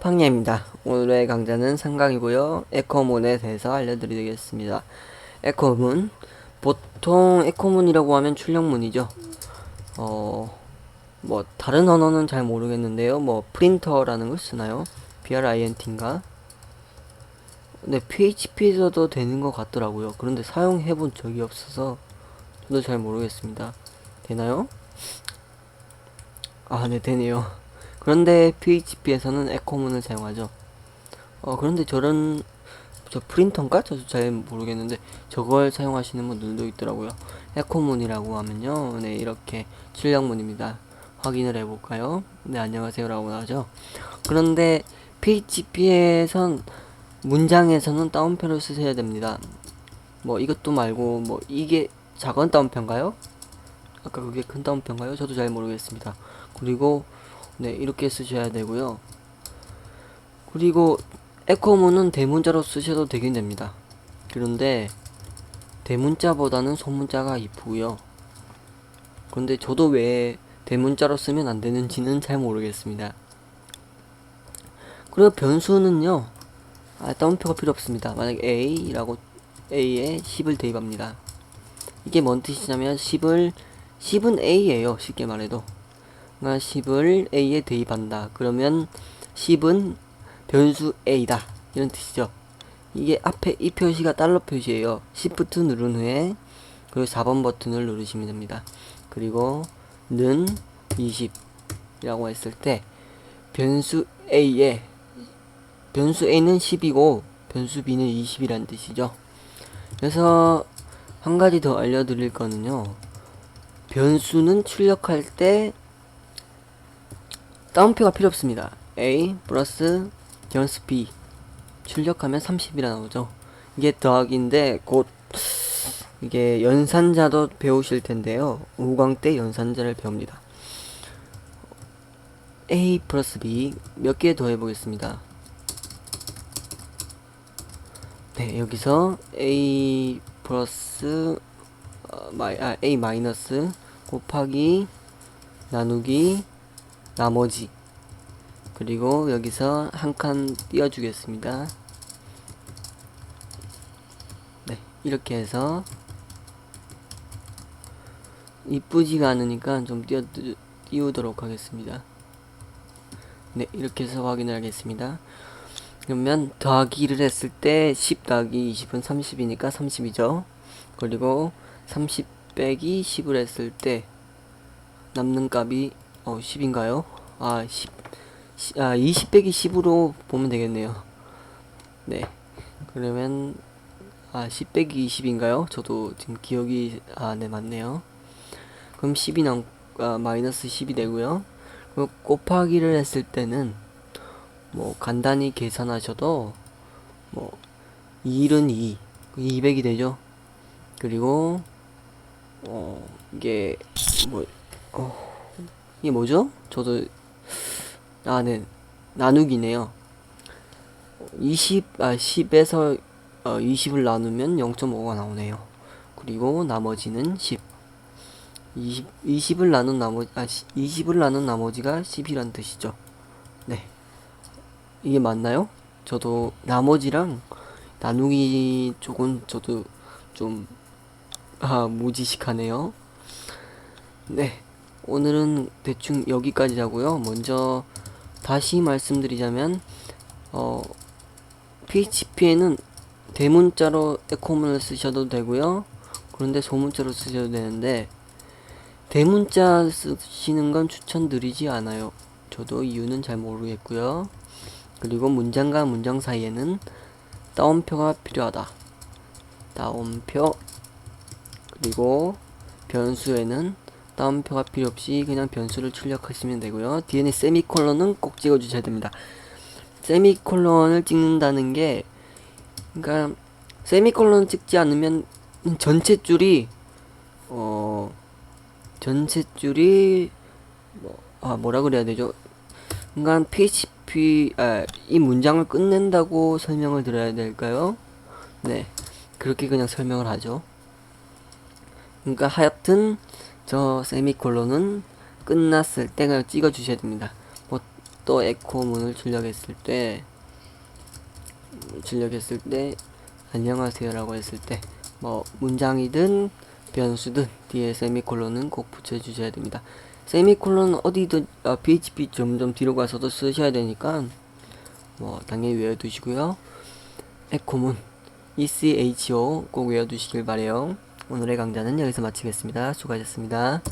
팡예입니다. 오늘의 강좌는 상강이고요. 에코문에 대해서 알려드리겠습니다. 에코문 보통 에코문이라고 하면 출력문이죠. 어, 뭐 다른 언어는 잘 모르겠는데요. 뭐 프린터라는 걸 쓰나요? BRINT인가? 네, PHP에서도 되는 것 같더라고요. 그런데 사용해본 적이 없어서 저도 잘 모르겠습니다. 되나요? 아, 네, 되네요. 그런데 PHP에서는 에코문을 사용하죠. 어, 그런데 저런, 저 프린터인가? 저도 잘 모르겠는데, 저걸 사용하시는 분들도 있더라고요. 에코문이라고 하면요. 네, 이렇게 출력문입니다. 확인을 해볼까요? 네, 안녕하세요. 라고 나오죠. 그런데 PHP에선 문장에서는 따옴표를 쓰셔야 됩니다. 뭐 이것도 말고 뭐 이게 작은 따옴표인가요? 아까 그게 큰 따옴표인가요? 저도 잘 모르겠습니다. 그리고 네 이렇게 쓰셔야 되고요. 그리고 에코문은 대문자로 쓰셔도 되긴 됩니다. 그런데 대문자보다는 소문자가 이쁘고요. 그런데 저도 왜 대문자로 쓰면 안 되는지는 잘 모르겠습니다. 그리고 변수는요. 아, 따옴표가 필요 없습니다. 만약 A라고 A에 10을 대입합니다. 이게 뭔 뜻이냐면 10을 10은 A예요. 쉽게 말해도. 그러니까 10을 A에 대입한다. 그러면 10은 변수 A다. 이런 뜻이죠. 이게 앞에 이 표시가 달러 표시예요. Shift 누른 후에 그리고 4번 버튼을 누르시면 됩니다. 그리고 는 20이라고 했을 때 변수 A에 변수 A는 10이고 변수 B는 20이란 뜻이죠. 그래서 한 가지 더 알려드릴 거는요. 변수는 출력할 때 따옴표가 필요 없습니다. A 플러스 변수 B 출력하면 30이라 나오죠. 이게 더하기인데 곧 이게 연산자도 배우실 텐데요. 5강 때 연산자를 배웁니다. A 플러스 B 몇 개 더 해 보겠습니다. 네, 여기서 A 플러스 어, 마이, 아, A 마이너스 곱하기 나누기 나머지 그리고 여기서 한 칸 띄워주겠습니다. 네, 이렇게 해서 이쁘지가 않으니까 좀 띄워, 띄우도록 하겠습니다. 네, 이렇게 해서 확인을 하겠습니다. 그러면 더하기를 했을 때 10 더하기 20은 30이니까 30이죠. 그리고 30 빼기 10을 했을 때 남는 값이 어 10인가요? 아 10, 아, 20 빼기 10으로 보면 되겠네요. 네. 그러면 아, 10 빼기 20인가요? 저도 지금 기억이 아, 네, 맞네요. 그럼 10이 남 아, 마이너스 10이 되고요. 그럼 곱하기를 했을 때는 뭐 간단히 계산하셔도 뭐 1은 2, 200이 되죠. 그리고 어 이게 뭐 어, 이게 뭐죠? 저도 아, 네. 나누기네요. 20, 아, 10에서 어, 20을 나누면 0.5가 나오네요. 그리고 나머지는 10. 20, 20을 나눈 나머지, 아, 20을 나눈 나머지가 10이란 뜻이죠. 네. 이게 맞나요? 저도 나머지랑 나누기 쪽은 저도 좀, 아, 무지식하네요. 네. 오늘은 대충 여기까지 하고요. 먼저 다시 말씀드리자면 어, PHP에는 대문자로 에코문을 쓰셔도 되고요. 그런데 소문자로 쓰셔도 되는데 대문자 쓰시는 건 추천드리지 않아요. 저도 이유는 잘 모르겠고요. 그리고 문장과 문장 사이에는 따옴표가 필요하다. 따옴표 그리고 변수에는 따옴표가 필요 없이 그냥 변수를 출력하시면 되고요. 뒤에는 세미콜론은 꼭 찍어주셔야 됩니다. 세미콜론을 찍는다는 게 그러니까 세미콜론 찍지 않으면 전체 줄이 어 전체 줄이 뭐 아 뭐라 그래야 되죠? 그러니까 PHP 아, 이 문장을 끝낸다고 설명을 드려야 될까요? 네 그렇게 그냥 설명을 하죠. 그러니까 하여튼 저 세미콜론은 끝났을 때 그냥 찍어 주셔야 됩니다. 뭐또 에코 문을 출력했을 때 음, 출력했을 때 안녕하세요라고 했을 때 뭐 문장이든 변수든 뒤에 세미콜론은 꼭 붙여주셔야 됩니다. 세미콜론 어디든 아, PHP 점점 뒤로 가서도 쓰셔야 되니까 뭐 당연히 외워두시고요. 에코문 ECHO 꼭 외워두시길 바래요. 오늘의 강좌는 여기서 마치겠습니다. 수고하셨습니다.